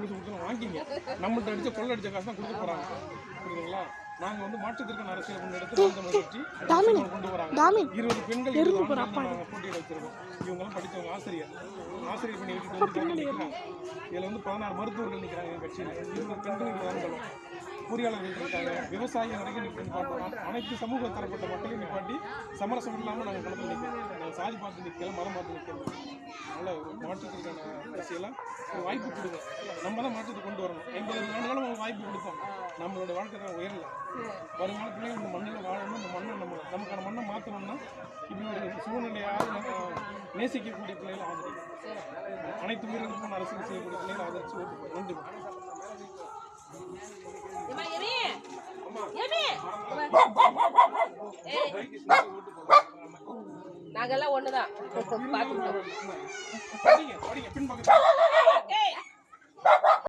கொலுசு கொடுத்து வாங்கிங்க நம்மள்ட்ட அடிச்ச கொள்ள அடிச்ச காசு தான் கொடுக்க போறாங்க. புரியுதுங்களா? நாங்க வந்து மாற்றுத்திறன் அரசியல் முன்னெடுத்து அந்த அரசாங்கம் கொண்டு வராங்க. இருபது பெண்கள் இருபது ஆண்கள் நாங்க போட்டியிட வச்சிருக்கோம். இவங்க எல்லாம் படிச்சவங்க ஆசிரியர். ஆசிரியர் பண்ணி விட்டுட்டு இதுல வந்து பதினாறு மருத்துவர்கள் நிற்கிறாங்க எங்க கட்சியில. இருபது பெண்கள் ஆண்களும். பொறியாளர்கள் இருக்காங்க. விவசாயிகள் வரைக்கும் நிற்க நிப்பாட்டுறோம் அனைத்து சமூக தரப்பட்ட மக்களையும் நிப்பாட்டி சமரசம் இல்லாமல் நாங்கள் களத்தில் நிற்கிறோம் நாங்கள் சாதி பார்த்து நிற்கல மதம் பார்த்து நிற்கிறோம் மாற்றத்திற்கான அரசியலாக ஒரு வாய்ப்பு கொடுங்க. நம்ம தான் மாற்றத்தை கொண்டு வரணும். எண்பது ஆண்டுகளும் ஒரு வாய்ப்பு கொடுத்தோம். நம்மளோட வாழ்க்கை தான் உயரல. வருங்கால பிள்ளைங்க இந்த மண்ணில் வாழணும். இந்த மண்ணை நம்ம நமக்கான மண்ணை மாற்றணும்னா இப்படி ஒரு சூழ்நிலையாக நேசிக்கக்கூடிய பிள்ளைகளை ஆதரிக்கும் அனைத்து உயிர்களுக்கும் அரசியல் செய்யக்கூடிய பிள்ளைகளை ஆதரித்து ஓட்டு. நன்றி? ஏய், நாங்கெல்லாம் ஒண்ணுதான். பாத்துக்கிட்டோம்.